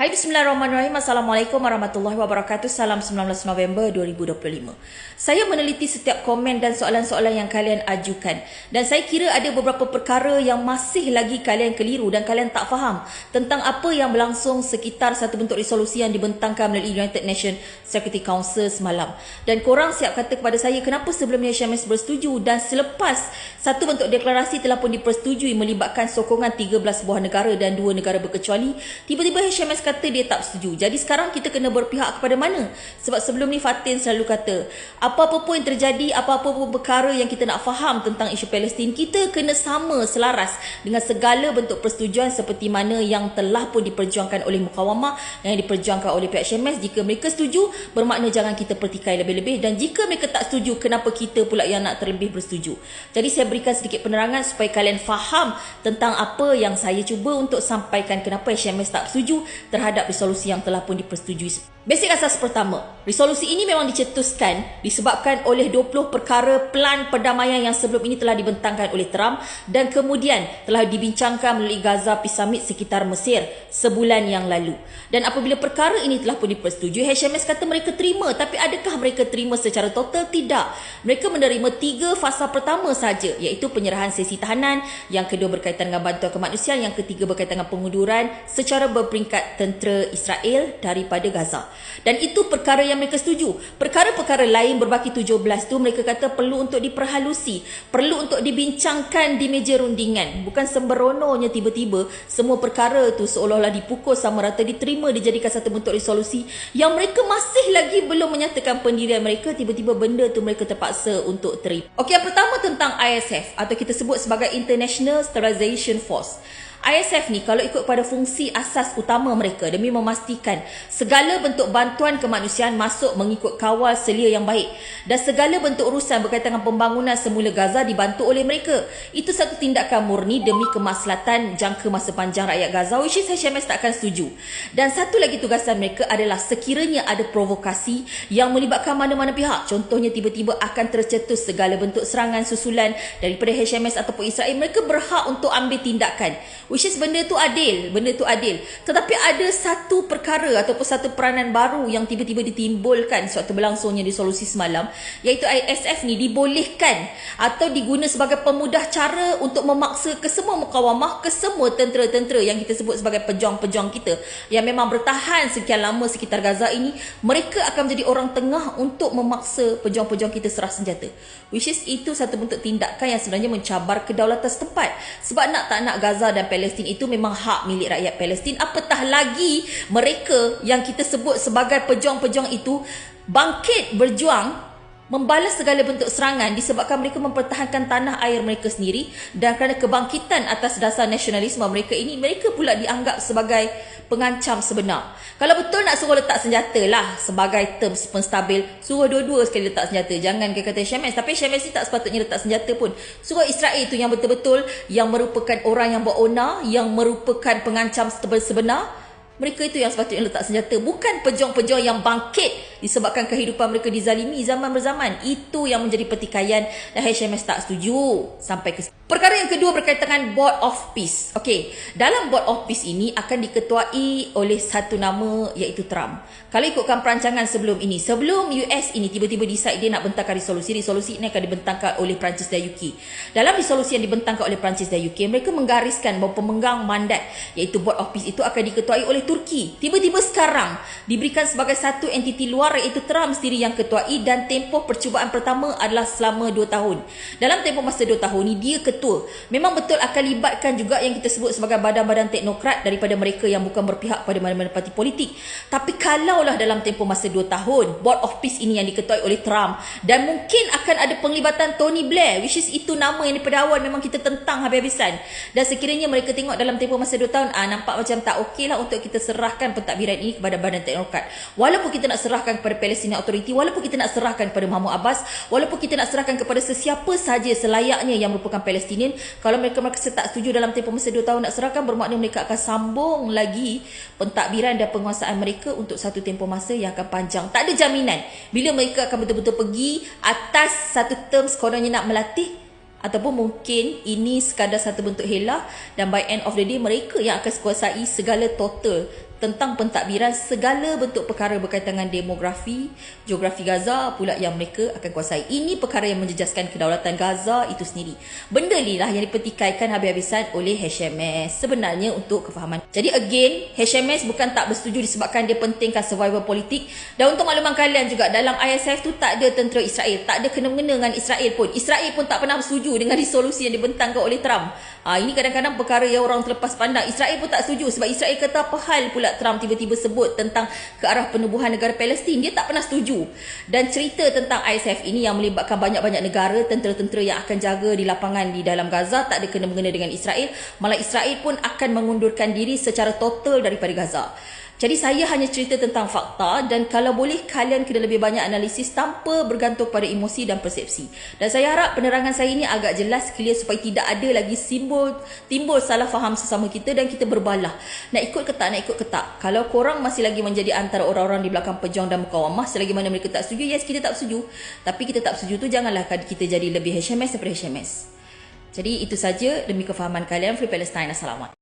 Hai Bismillahirrahmanirrahim. Assalamualaikum warahmatullahi wabarakatuh. Salam 19 November 2025. Saya meneliti setiap komen dan soalan-soalan yang kalian ajukan. Dan saya kira ada beberapa perkara yang masih lagi kalian keliru dan kalian tak faham tentang apa yang berlangsung sekitar satu bentuk resolusi yang dibentangkan melalui United Nations Security Council semalam. Dan korang siap kata kepada saya kenapa sebelum ni HMS bersetuju dan selepas satu bentuk deklarasi telah pun dipersetujui melibatkan sokongan 13 buah negara dan dua negara berkecuali, tiba-tiba HMS kata dia tak setuju. Jadi sekarang kita kena berpihak kepada mana? Sebab sebelum ni Fatin selalu kata, apa-apa pun yang terjadi, apa-apa pun perkara yang kita nak faham tentang isu Palestin, kita kena sama selaras dengan segala bentuk persetujuan seperti mana yang telah pun diperjuangkan oleh mukawamah, yang diperjuangkan oleh pihak HMS. Jika mereka setuju, bermakna jangan kita pertikai lebih-lebih. Dan jika mereka tak setuju, kenapa kita pula yang nak terlebih bersetuju? Jadi saya berikan sedikit penerangan supaya kalian faham tentang apa yang saya cuba untuk sampaikan kenapa HMS tak setuju terhadap resolusi yang telah pun dipersetujui. Basic asas pertama, resolusi ini memang dicetuskan disebabkan oleh 20 perkara plan perdamaian yang sebelum ini telah dibentangkan oleh Trump dan kemudian telah dibincangkan melalui Gaza Peace Summit sekitar Mesir sebulan yang lalu. Dan apabila perkara ini telah pun dipersetujui, HMS kata mereka terima tapi adakah mereka terima secara total? Tidak. Mereka menerima tiga fasa pertama saja iaitu penyerahan sesi tahanan, yang kedua berkaitan dengan bantuan kemanusiaan, yang ketiga berkaitan dengan pengunduran secara berperingkat tentera Israel daripada Gaza. Dan itu perkara yang mereka setuju. Perkara-perkara lain berbaki 17 tu mereka kata perlu untuk diperhalusi, perlu untuk dibincangkan di meja rundingan. Bukan sembrononya tiba-tiba semua perkara tu seolah-olah dipukul sama rata diterima dijadikan satu bentuk resolusi yang mereka masih lagi belum menyatakan pendirian mereka tiba-tiba benda tu mereka terpaksa untuk terima. Okey, yang pertama tentang ISF atau kita sebut sebagai International Sterilization Force. ISF ni kalau ikut pada fungsi asas utama mereka demi memastikan segala bentuk bantuan kemanusiaan masuk mengikut kawal selia yang baik dan segala bentuk urusan berkaitan dengan pembangunan semula Gaza dibantu oleh mereka. Itu satu tindakan murni demi kemaslahatan jangka masa panjang rakyat Gaza which is HMS takkan setuju. Dan satu lagi tugasan mereka adalah sekiranya ada provokasi yang melibatkan mana-mana pihak. Contohnya tiba-tiba akan tercetus segala bentuk serangan susulan daripada HMS ataupun Israel. Mereka berhak untuk ambil tindakan which is benda tu adil benda tu adil. Tetapi ada satu perkara ataupun satu peranan baru yang tiba-tiba ditimbulkan sewaktu berlangsungnya resolusi semalam iaitu ISF ni dibolehkan atau diguna sebagai pemudah cara untuk memaksa ke semua mukawamah ke semua tentera-tentera yang kita sebut sebagai pejuang-pejuang kita yang memang bertahan sekian lama sekitar Gaza ini. Mereka akan menjadi orang tengah untuk memaksa pejuang-pejuang kita serah senjata. Which is itu satu bentuk tindakan yang sebenarnya mencabar kedaulatan setempat. Sebab nak tak nak Gaza dan Palestin Palestin itu memang hak milik rakyat Palestin. Apatah lagi mereka yang kita sebut sebagai pejuang-pejuang itu bangkit berjuang membalas segala bentuk serangan disebabkan mereka mempertahankan tanah air mereka sendiri dan kerana kebangkitan atas dasar nasionalisme mereka ini mereka pula dianggap sebagai pengancam sebenar. Kalau betul nak suruh letak senjata lah sebagai terms penstabil, suruh dua-dua sekali letak senjata. Jangan kata Syemes. Tapi Syemes ni tak sepatutnya letak senjata pun. Suruh Israel itu yang betul-betul yang merupakan orang yang berona, yang merupakan pengancam sebenar mereka itu yang sepatutnya letak senjata. Bukan pejuang-pejuang yang bangkit disebabkan kehidupan mereka dizalimi zaman berzaman. Itu yang menjadi pertikaian dan HMS tak setuju sampai ke Perkara yang kedua berkaitan dengan Board of Peace. Okey, dalam Board of Peace ini akan diketuai oleh satu nama iaitu Trump. Kalau ikutkan perancangan sebelum ini, sebelum US ini tiba-tiba decide dia nak bentangkan resolusi, resolusi ini akan dibentangkan oleh Perancis dan UK. Dalam resolusi yang dibentangkan oleh Perancis dan UK, mereka menggariskan bahawa pemegang mandat iaitu Board of Peace itu akan diketuai oleh Turki. Tiba-tiba sekarang diberikan sebagai satu entiti luar iaitu Trump sendiri yang ketuai dan tempoh percubaan pertama adalah selama 2 tahun. Dalam tempoh masa 2 tahun ini dia ketua ketua. Memang betul akan libatkan juga yang kita sebut sebagai badan-badan teknokrat daripada mereka yang bukan berpihak pada mana-mana parti politik. Tapi kalaulah dalam tempoh masa 2 tahun, Board of Peace ini yang diketuai oleh Trump dan mungkin akan ada penglibatan Tony Blair, which is itu nama yang daripada awal memang kita tentang habis-habisan. Dan sekiranya mereka tengok dalam tempoh masa 2 tahun, ah nampak macam tak okey lah untuk kita serahkan pentadbiran ini kepada badan teknokrat. Walaupun kita nak serahkan kepada Palestinian Authority, walaupun kita nak serahkan kepada Mahmud Abbas, walaupun kita nak serahkan kepada sesiapa saja selayaknya yang merupakan Palestin Palestinian. Kalau mereka mereka tak setuju dalam tempoh masa 2 tahun nak serahkan bermakna mereka akan sambung lagi pentadbiran dan penguasaan mereka untuk satu tempoh masa yang akan panjang. Tak ada jaminan bila mereka akan betul-betul pergi atas satu term kononnya nak melatih ataupun mungkin ini sekadar satu bentuk helah dan by end of the day mereka yang akan kuasai segala total tentang pentadbiran segala bentuk perkara berkaitan dengan demografi, geografi Gaza pula yang mereka akan kuasai. Ini perkara yang menjejaskan kedaulatan Gaza itu sendiri. Benda ni lah yang dipertikaikan habis-habisan oleh HMS sebenarnya untuk kefahaman. Jadi again, HMS bukan tak bersetuju disebabkan dia pentingkan survival politik dan untuk makluman kalian juga dalam ISF tu tak ada tentera Israel, tak ada kena-mengena dengan Israel pun. Israel pun tak pernah bersetuju dengan resolusi yang dibentangkan oleh Trump. Ha, ini kadang-kadang perkara yang orang terlepas pandang. Israel pun tak setuju sebab Israel kata apa hal pula Trump tiba-tiba sebut tentang ke arah penubuhan negara Palestin. Dia tak pernah setuju. Dan cerita tentang ISF ini yang melibatkan banyak-banyak negara, tentera-tentera yang akan jaga di lapangan di dalam Gaza tak ada kena-mengena dengan Israel. Malah Israel pun akan mengundurkan diri secara total daripada Gaza. Jadi saya hanya cerita tentang fakta dan kalau boleh kalian kena lebih banyak analisis tanpa bergantung pada emosi dan persepsi. Dan saya harap penerangan saya ini agak jelas clear supaya tidak ada lagi simbol timbul salah faham sesama kita dan kita berbalah. Nak ikut ke tak, nak ikut ke tak. Kalau korang masih lagi menjadi antara orang-orang di belakang pejong dan mukawamah selagi mana mereka tak setuju, yes kita tak setuju. Tapi kita tak setuju tu janganlah kita jadi lebih HMS daripada HMS. Jadi itu saja demi kefahaman kalian Free Palestine. Assalamualaikum.